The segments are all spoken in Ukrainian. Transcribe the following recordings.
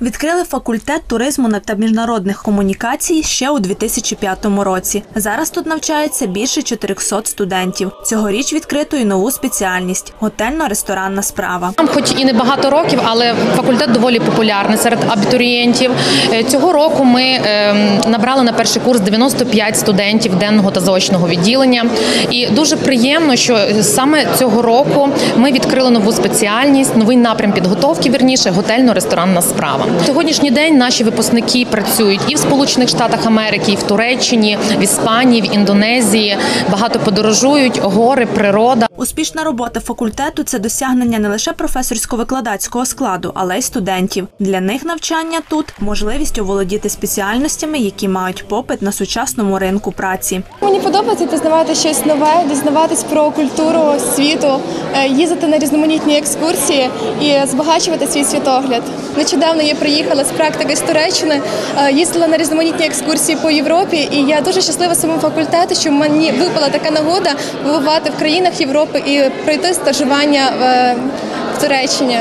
Відкрили факультет туризму та міжнародних комунікацій ще у 2005 році. Зараз тут навчається більше 400 студентів. Цьогоріч відкрито і нову спеціальність готельно-ресторанна справа. Нам хоч і не багато років, але факультет доволі популярний серед абітурієнтів. Е, Цього року ми е, набрали на перший курс 95 студентів денного та заочного відділення. І дуже приємно, що саме цього року ми відкрили нову спеціальність, новий напрям підготовки, вірніше готельно-ресторанна справа. Сьогоднішній день наші випускники працюють і в Сполучених Штатах Америки, і в Туреччині, в Іспанії, в Індонезії. Багато подорожують, гори, природа. Успішна робота факультету це досягнення не лише професорсько-викладацького складу, але й студентів. Для них навчання тут можливість оволодіти спеціальностями, які мають попит на сучасному ринку праці. Мені подобається пізнавати щось нове, дізнаватись про культуру світу, е, їздити на різноманітні екскурсії і збагачувати свій світогляд. Нещодавно я приїхала з практики з Туреччини, е, їздила на різноманітні екскурсії по Європі, і я дуже щаслива самому факультету, що мені випала така нагода побувати в країнах Європи і пройти стажування е, в Туреччині.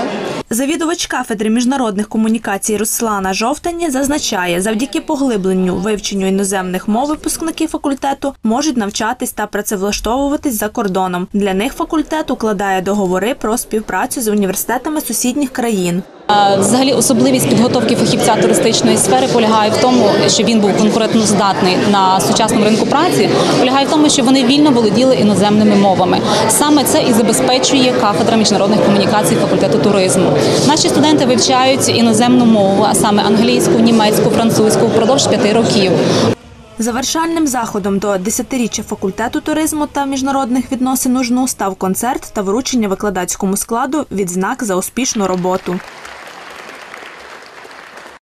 Завідувач кафедри міжнародних комунікацій Руслана Жовтані зазначає, завдяки поглибленню вивченню іноземних мов випускники факультету можуть навчатись та працевлаштовуватись за кордоном. Для них факультет укладає договори про співпрацю з університетами сусідніх країн. Взагалі, особливість підготовки фахівця туристичної сфери полягає в тому, що він був конкурентноздатний на сучасному ринку праці. Полягає в тому, що вони вільно володіли іноземними мовами. Саме це і забезпечує кафедра міжнародних комунікацій факультету туризму. Наші студенти вивчають іноземну мову, а саме англійську, німецьку, французьку впродовж п'яти років. Завершальним заходом до 10-річчя факультету туризму та міжнародних відносин УЖНУ став концерт та вручення викладацькому складу відзнак за успішну роботу.